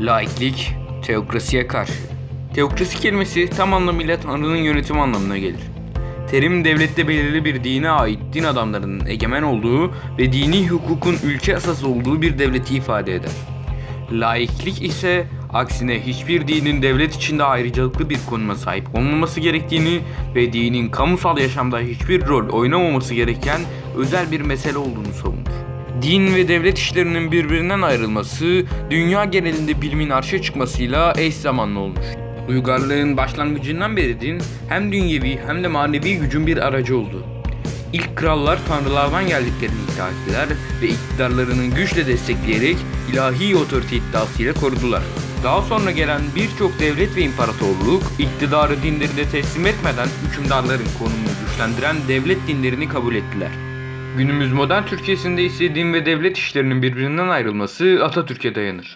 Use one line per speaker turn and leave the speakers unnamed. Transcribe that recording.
Laiklik, teokrasiye karşı. Teokrasi kelimesi tam anlamıyla Tanrı'nın yönetimi anlamına gelir. Terim devlette belirli bir dine ait din adamlarının egemen olduğu ve dini hukukun ülke asası olduğu bir devleti ifade eder. Laiklik ise aksine hiçbir dinin devlet içinde ayrıcalıklı bir konuma sahip olmaması gerektiğini ve dinin kamusal yaşamda hiçbir rol oynamaması gereken özel bir mesele olduğunu savunur. Din ve devlet işlerinin birbirinden ayrılması, dünya genelinde bilimin arşa çıkmasıyla eş zamanlı olmuş. Uygarlığın başlangıcından beri din hem dünyevi hem de manevi gücün bir aracı oldu. İlk krallar tanrılardan geldiklerini iddia ettiler ve iktidarlarının güçle destekleyerek ilahi otorite iddiasıyla korudular. Daha sonra gelen birçok devlet ve imparatorluk iktidarı dinlerine teslim etmeden hükümdarların konumunu güçlendiren devlet dinlerini kabul ettiler. Günümüz modern Türkiye'sinde ise din ve devlet işlerinin birbirinden ayrılması Atatürk'e dayanır.